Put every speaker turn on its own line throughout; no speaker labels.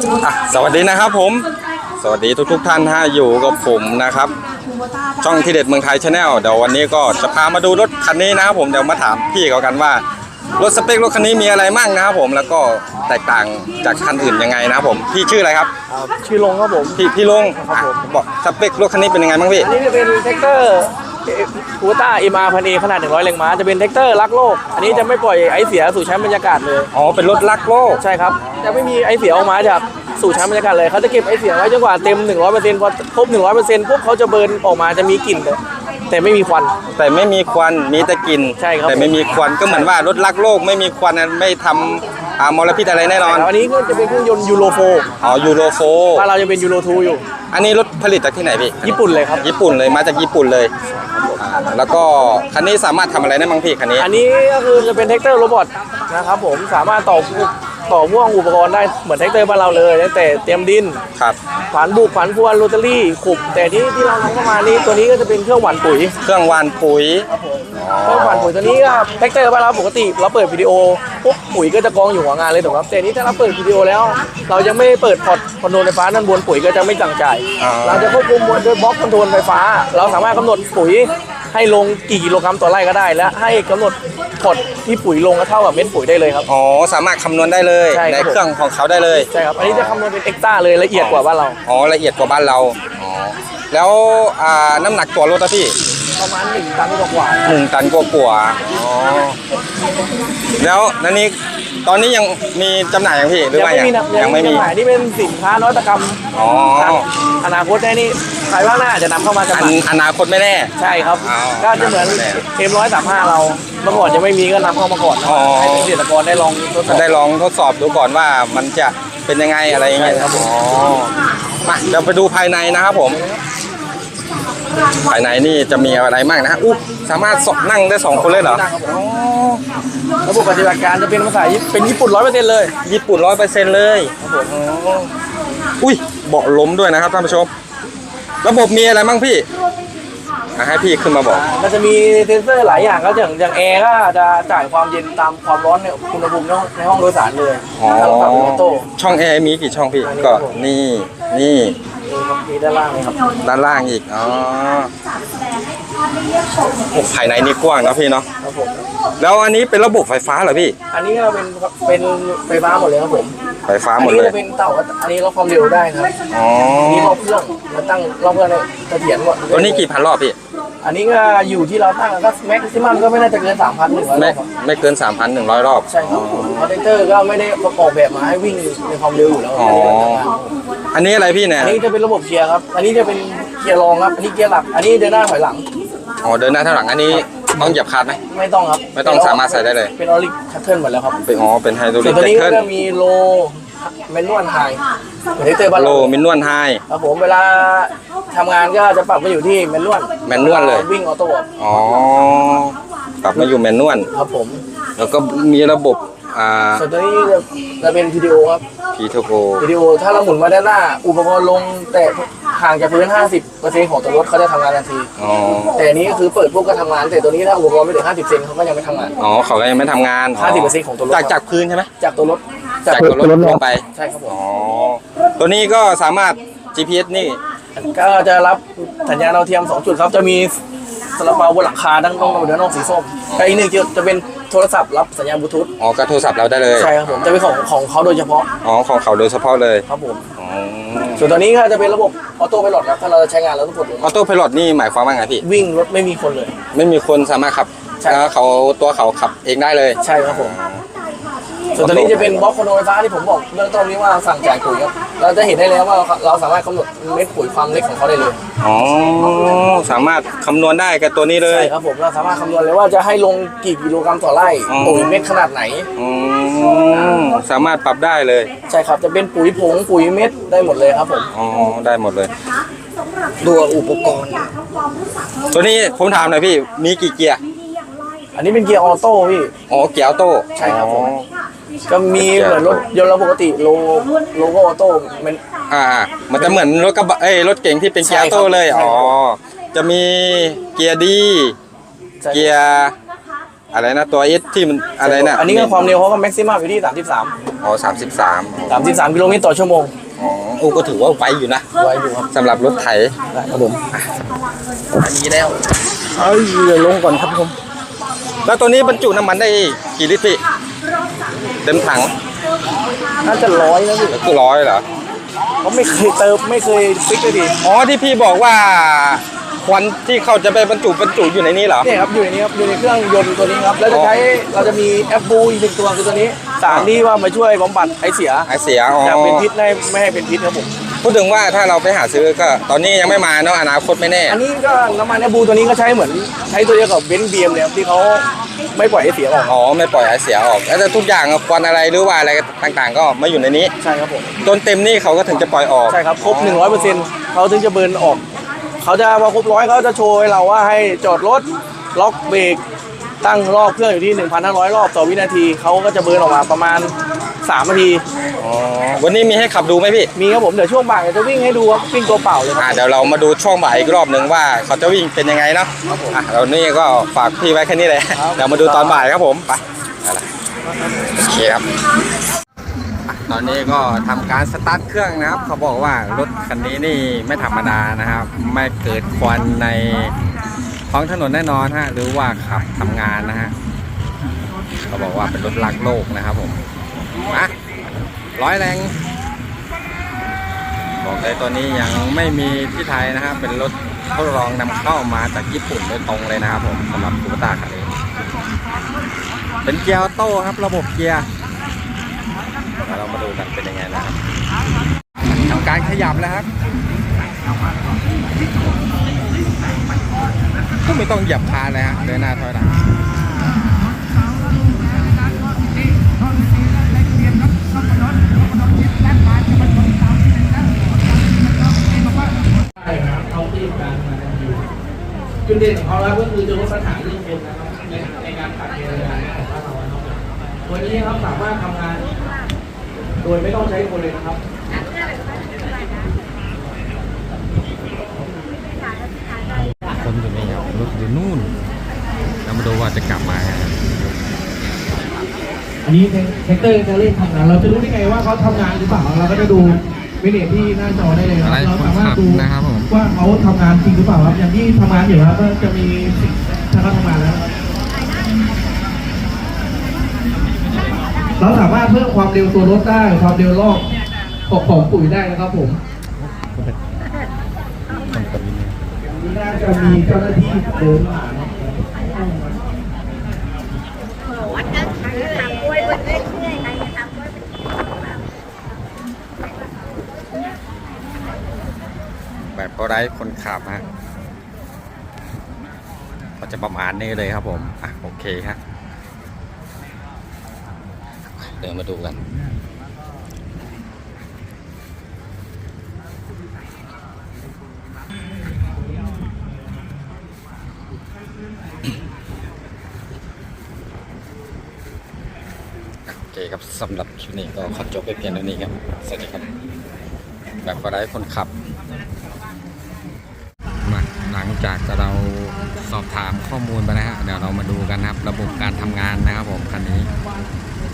อะสวัสดีนะครับผม สวัสดีทุกๆท่านฮะอยู่กับผมนะครับ ช่องที่เด็ดเมืองไทยชาแนลเดี๋ยววันนี้ก็จะพามาดูรถคันนี้นะครับผมเดี๋ยวมาถามพี่เขากันว่า รถสเปครถคันนี้มีอะไรมั่งนะครับผมแล้วก็แตกต่างจากคันอื่นยังไงนะครับผมพี่ชื่ออะไรครับ
ครับชื่อลงครับผม
พี่พี่ลงอะบอกสเปครถคันนี้เป็นยังไงบ้างพี่
อันนี้จะเป็นแท็กเตอร์ คูต้าเอ็มอาร์พันเอขนาด 100แรงม้าจะเป็นแท็กเตอร์รักโลก อันนี้จะไม่ปล่อยไอเสียสู่ชั้นบรรยากาศเลย
อ๋อ เป็นรถรักโลก
ใช่ครับ จะไม่มีไอเสียออกมาจากสู่ชั้นบรรยากาศเลย เขาจะเก็บไอเสียไว้จนกว่าเต็ม 100%พอครบ 100%ปุ๊บเขาจะเบิร์นออกมาจะมีกลิ่นแต่แต่ไม่มีควัน
แต่ไม่มีควันมีแต่กลิ่น
ใช่ครับ
แต่ไม่มีควันก็เหมือนว่ารถรักโลกไม่มีควันนะไม่ทำ อ่ามลพิษอะไรแน่นอน
อันนี้ก็จะเป็นเครื่องยนต์ยูโรโฟ
อ๋อยูโรโฟ
บ้านเราจะเป็นยูโรทูอยู่
อันนี้รถผลิตจากที่ไหนพี่
ญี่ปุ่นเลยครับ
ญี่ปุ่นเลยมาจากญี่ปุ่นเลยอ่าแล้วก็คันนี้สามารถทำอะไรได้บ้างพี่คันนี้
อันนี้ก็คือจะเป็นแท็กเตอร์โรบอทนะครับผมสามารถต่อ ต่อพ่วงอุปกรณ์ได้เหมือนแท็กเตอร์บ้านเราเลยตั้งแต่เตรียมดิน
ครับ
ขวานบุกขวานพวนโรตารี่ขุบแต่ที่ที่เราทำเข้ามานี่ตัวนี้ก็จะเป็นเครื่องหว่านปุ๋ย
เครื่องหวานปุ๋ย
เครื่องหว่านปุ๋ยตัวนี้ก็แท็กเตอร์บ้านเราปกติ เราเปิดวิดีโอปุ๊บปุ๋ยก็จะกองอยู่หัวงานเลยถูกครับแต่นี้ถ้าเราเปิดวิดีโอแล้ว เราจะไม่เปิดพอร์ตคอนโทรลไฟฟ้าด้านบนปุ๋ยก็จะไม่สั่งจ่าย
อ่า
เราจะควบคุมโดยบล็อกคอนโทรลไฟฟ้า เราสามารถกำหนดปุ๋ย ให้ลงกี่กิโลกรัมต่อไร่ก็ได้ และให้กำหนดพอร์ตที่ปุ๋ยลงก็เท่ากับเม็ดปุ๋ยได้เลยครับ
อ๋อสามารถคำนวณได้เลย
ใช่ครับ
ในเครื่องของเขาได้เลย
ใช่ครับอันนี้จะคำนวณเป็นเอ็กซ์ต้าเลยละเอียดกว่าบ้านเรา
อ๋อละเอียดกว่าบ้านเรา อ๋อแล้วอ่าน้ำหนักตัวรถอะพี่
ประมาณหนึ่งตันกว่าๆ
หนึ่งตันกว่าๆาๆอ๋อแล้วนันนี้ ตอนนี้ยังมีจำหน่ายยังพี่หรือ
ยัง
ว่า
ไม่
ยัง
มีนะ
ยังไม่มี
จำหน่ายนี่เป็นสินค้านวัตกรรม
อ๋อ
อนาคตแน่นี่ภายภาคหน้าอาจจะนำเข้ามาจำ
อั
ห
น
น่าย
อนาคตไม่แน่
ใช่ครับ
อ๋อ
ก็จะเหมือน
แน่
เอ็มร้อยสามห้าเราเมื่อก่อนจะไม่มีก็นำเข้ามาก่อนนะ
อ๋อ
ให้เกษตรกรได้ลองทดสอบ
ได้ลองทดสอบดูก่อนว่ามันจะเป็นยังไงอะไรยังไง
ใช่ครับผม
อ๋อมาเดี๋ยวไปดูภายในนะครับผม ภายในนี่จะมีอะไรบ้างนะฮะอุ๊ยสามารถสนั่งได้สองคนเลยเหรอ
นั่งครับผมระบบปฏิบัติการจะเป็นภาษาญี่เป็นญี่ปุ่นร้อยเปอร์เซ็นต์เลย
ญี่ปุ่นร้อยเปอร์เซ็นต์เลย
ครับผม
อุ้ยเบาะล้มด้วยนะครับท่านผู้ชม ระบบมีอะไรบ้างพี่อะให้พี่ขึ้นมาบอก
มันจะมีเซนเซอร์หลายอย่างครับอย่างอย่างแอร์ก็จะจ่ายความเย็นตามความร้อนในอุณหภูมิในห้องในห้องโดยสารเลย
อ๋อ
ถ้าเราปรับเป็นออโต้
ช่องแอร์มีกี่ช่องพี่
อันนี้
ก็
ครับผม
นี่นี่
มีครับมีด้านล่างเลยครับ
ด้านล่างอีก อ๋อโอ้ภายในนี่กว้างนะพี่เนาะ
ครับผม
แล้วอันนี้เป็นระบบไฟฟ้าเหรอพี่
อันนี้ก็เป็นเป็นไฟฟ้าหมดเลยครับผม
ไฟฟ้า
อัน
หมด
นี้
เลย
จะเป็นเต่าอันนี้ล็อกความเร็วได้ครับ
อ๋อ
อันนี้รอบเครื่องเราตั้งรอบเครื่องเนี่ยเสถียรหมด
ตัวนี้กี่พันรอบพี่
อันนี้ก็อยู่ที่เราตั้งก็แม็กซิมัมก็ไม่น่าจะเกิน3,000หนึ่งร้อย
ไม่
รอบครับ
ไม่เกิน3,100รอบ
ใช่ครับคอนเทนเตอร์ก็ไม่ได้ประกอบแบบมาให้วิ่งในความเร็วอยู่แล้ว
อ๋อ อันนี้อะไรพี่เนี่ย
อันนี้จะเป็นระบบเกียร์ครับ อันนี้จะเป็นเกียร์รองครับ อันนี้เกียร์หลัก อันนี้เดินหน้าถอยหลัง
อ๋อเดินหน้าเท่าหลังอันนี้ต้องเหยียบคลัดไหม
ไม่ต้องครับ
ไม่ต้องสามารถใส่ได้เลย
เป็นออริคัตเทิลหมดแล้วครับ
เป็นอ๋อเป็นไฮดรอ
ส่
ลิ
วน
ก
ตัว
แจ็ค
นี้
เกิ
ก็
ล
จะมีโลเมนนวลไฮคอนเทนเตอร์บ้าน
โล
เรา
มินนวลไฮ
ครับผมเวลาทำงานก็จะปรับมาอยู่ที่แมนนวล
แมนนวลเลย
วิ่งออโต้ครับ
อ๋อกลับมาอยู่แมนนวล
ครับผม
แล้วก็มีระบบ อ่า
ส่วนตัวนี้จะจะเป็นวิดีโอครับ
พีโทโก
วิดีโอถ้าเราหมุนมาด้านหน้า อุปกรณ์ลงแต่ห่างจากพื้น 50%ของตัวรถเขาจะทำงานทันที
อ๋อ
แต่อันนี้ก็คือเปิดปุ๊บก็ทำงาน แต่ตัวนี้ถ้าอุปกรณ์ไม่ถึง50 เซนเขาก็ยังไม่ทำงาน
อ๋อเขาก็ยังไม่ทำงาน
50%ของตัวรถ
จากจากพื้นใช่ไหม
จากตัวรถ
จากตัวรถลงไป
ใช่ครับผม
อ๋อ ตัวนี้ก็สามารถ GPS นี่
ก็จะรับสัญญาณดาวเทียม 2 จุดครับ จะมีสลับเปาบนหลังคาดังตรงเดือนองสีส้มแต่อีกหนึ่งจุดจะเป็น โทรศัพท์รับสัญญาณบลูทูธ
อ๋อก็โทรศัพท์เราได้เลย
ใช่ครับผมจะเป็นของของเขาโดยเฉพาะ
อ๋อของเขาโดยเฉพาะเลย
ครับผม
อ๋อ
ส่วนตัวนี้ก็จะเป็นระบบออโต้ไพลอตครับถ้าเราจะใช้งานเราต้องกดลง
ออโต้พายロนี่หมายความว่าไงพี่
วิ่งรถไม่มีคนเลย
ไม่มีคนสามารถขับ
ใช่
แล้วเขาตัวเขาขับเองได้เลย
ใช่ครับผม ส่วนตัวนี้จะเป็นบล็อกคอนโทรลไฟฟ้าที่ผมบอกเรื่องต้นนี้ว่าสั่งจ่ายปุ๋ยครับเราจะเห็นได้แล้วว่าเราสามารถกำหนดเม็ดปุ๋ยความเล็กของเขาได้เลย
อ๋อสามารถคำนวณได้กับตัวนี้เล
ใช่
ย
ครับผมเราสามารถคำนวณเลยว่าจะให้ลงกี่กิโลกรัมต่อไร่
อ๋อ
ปุ๋ยเม็ดขนาดไหน
อืมสามารถปรับได้เลย
ใช่ครับจะเป็นปุ๋ยผงปุ๋ยเม็ดได้หมดเลยครับผม
อ๋อได้หมดเลย
ตัวอุปกรณ์
ตัวนี้ผมถามหน่อยพี่มีกี่เกียร์
อันนี้เป็นเกียร์ออโต้พี่
อ๋อเกียร์ออโต้
ใช่ครับผม
อ๋อ
ก็มีเหมือนรถยนต์เราปกติโลโลโก้ออโต้มัน
อ่ามันจะเหมือนรถกระบะเอ้ยรถเก๋งที่เป็นเกียร์ออโต้เลย
ใช่ครับ
อ๋อจะมีเกียร์ดี
ใช่
เกียร์อะไรนะตัวเอสที่มันอะไรนะ
อันนี้ก็ความเร็วเขาก็แม็กซิมัมอยู่ที่ 33
อ๋อสามสิบสาม
33กิโลเมตรต่อชั่วโมง
อ๋อโอ้ก็ถือว่าไวอยู่นะ
ไวอยู่ครับ
สำหรับรถไถ
ได้ครับผมอันนี้แล้ว เอ้ยเดี๋ยวลงก่อนครับผม
แล้วตัวนี้บรรจุน้ำมันได้กี่ลิตรพี่ เต็มถัง
น่าจะร้อยแล้วพี่
ก็คือร้อยเหรอ
เขาไม่เคยเติมไม่เคยฟิกเลยดิ
อ๋อที่พี่บอกว่าควันที่เขาจะไปบรรจุบรรจุอยู่ในนี้เหรอ
เนี่ยครับอยู่ในนี้ครับอยู่ในเครื่องยนต์ตัวนี้ครับแล้วจะใช้เราจะมีแอปบูอีกหนึ่งตัวคือตัวนี้สารที่ว่ามาช่วยบำบัดไอเสีย
ไอเสียอ๋อ
จากเป็นพิษให้ไม่ให้เป็นพิษครับผม
พูดถึงว่าถ้าเราไปหาซื้อก็ตอนนี้ยังไม่มาเนาะอนาคตไม่แน่
อันนี้ก็น้ำมันแอปบูตัวนี้ก็ใช้เหมือนใช้ตัวเดียวกับเบนซ์บีเอ็มเลยครับที่เขาไม่ปล่อยให้เสียออก
อ๋อไม่ปล่อยไอเสียออกแล้วแต่ทุกอย่างอะควันอะไรหรือว่าอะไรต่างๆ ก็มาอยู่ในนี้
ใช่ครับผม
จนเต็มนี่เขาก็ถึงจะปล่อยออก
ใช่ครับครบ100%เขาถึงจะเบิร์นออก เขาจะพอครบร้อยเขาจะโชว์ให้เราว่าให้จอดรถล็อกเบรกตั้งรอบเครื่องอยู่ที่ 1,500 รอบต่อวินาทีเขาก็จะเบิร์นออกมาประมาณ 3นาที
อ๋อวันนี้มีให้ขับดูไหมพี่
มีครับผม เดี๋ยวช่วงบ่ายจะวิ่งให้ดูครับวิ่งตัวเปล่าเลยค
อ่า
รับ
เดี๋ยวเรามาดูช่วงบ่ายอีกรอบหนึ่งว่าเขาจะวิ่งเป็นยังไงเนาะอะเรานี่ก็ฝากพี่ไว้แค่นี้เลยเดี๋ยวมาดูตอนบ่ายครับผมไปไปละโอเคครับอะตอนนี้ก็ทำการสตาร์ทเครื่องนะครับ เขาบอกว่ารถคันนี้นี่ไม่ธรรมดานะครับ ไม่เกิดควันในท้องถนนแน่นอนฮะหรือว่าขับทำงานนะฮะเขาบอกว่าเป็นรถลักโลกนะครับผม มาร้อยแรง บอกเลยตัวนี้ยังไม่มีที่ไทยนะครับ เป็นรถทดลองนำเข้ามาจากญี่ปุ่นโดยตรงเลยนะครับผมสำหรับคูปต้าคันนี้ เป็นเกียร์ออโต้ครับ ระบบเกียร์เรามาดูกันเป็นยังไงนะครับทำการขยับแล้วครับก็ไม่ต้องเหยียบคานเลยฮะเดินหน้าถอยหลัง
จุดเด่นของเขาแล้วก็คือจะลดปัญหาเรื่องคนนะครับในในการขับเรือของบ้านเราเนาะตัวนี้ครับสามารถทำงาน โดยไม่ต้องใช้คนเลยนะครับ
คนอยู่นี่ครับรถอยู่นู่นเรามาดูว่าจะกลับมา
อันนี้แท็กเตอร์จะเล่นทำงาน เราจะรู้ได้ไงว่าเขาทำงานหรือเปล่า เราก็จะดูวิดีโอที่หน้าจอได้เลยค
อะ
รับ
ไร
เรา
คน
สามารถ
ขับ
ดู
นะครับผม
ว่าเขาทำงานจริงหรือเปล่าครับ อย่างที่ทำงานอยู่ครับก็จะมีสิ่งถ้าเขาทำงานแล้วนะครับเราสามารถเพิ่มความเร็วตัวรถได้ ความเร็วรอบของของปุ๋ยได้นะครับผมน่าจะมีเจ้าหน้าที่เดินผ่าน
แบบก็ได้คนขับฮะก็จะประมาณนี้เลยครับผม อะ โอเคฮะเดินมาดูกัน เคครับสำหรับคลิปนี้ก็ขอจบไปเพียงเท่านี้ครับ สวัสดีครับแบบก็ไดคนขับ มาหลังจากเราสอบถามข้อมูลไปนะฮะเดี๋ยวเรามาดูกันนะครับ ระบบการทำงานนะครับผมคันนี้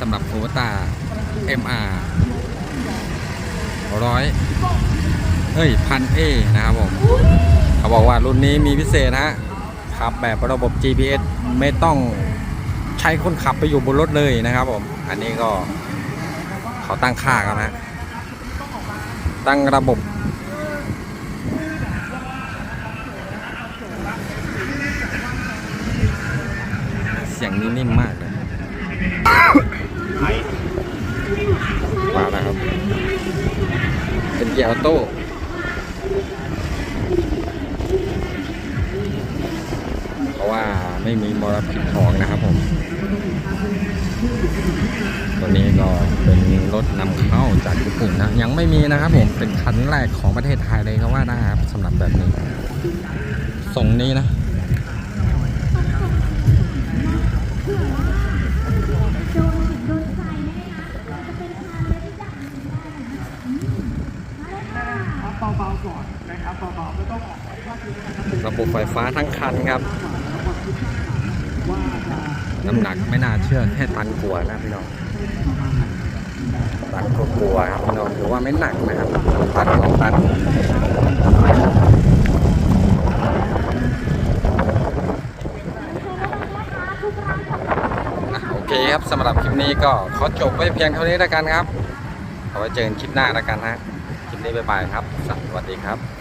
สำหรับโคต้า MR ร้อยเฮ้ยพันเอนะครับผม เขาบอกว่ารุ่นนี้มีพิเศษนะฮะขับแบบระบบ GPS ไม่ต้อง ใช้คนขับไปอยู่บนรถเลยนะครับผม อันนี้ก็เขาตั้งค่ากันนะ ตั้งระบบ เสียงนี้นิ่มมากเลยมาแล้วครับ เป็นเกียร์ออโต้ ไม่มีมลพิษของนะครับผมตัวนี้ก็เป็นรถนำเข้าจากญี่ปุ่นนะยังไม่มีนะครับผมเป็นคันแรกของประเทศไทยเลยก็ว่าได้ครับสำหรับแบบนี้ทรงนี้นะระบบไฟฟ้าทั้งคันครับ น้ำหนักไม่น่าเชื่อแค่ตันกว่านะพี่น้องตันก็กลัวครับพี่น้องถือว่าไม่หนักนะครับตันสองตันโอเคครับสำหรับคลิปนี้ก็ขอจบไว้เพียงเท่านี้แล้วกันครับเอาไว้เจอกันคลิปหน้าแล้วกันฮะคลิปนี้บ๊ายบายครับ สวัสดีครับ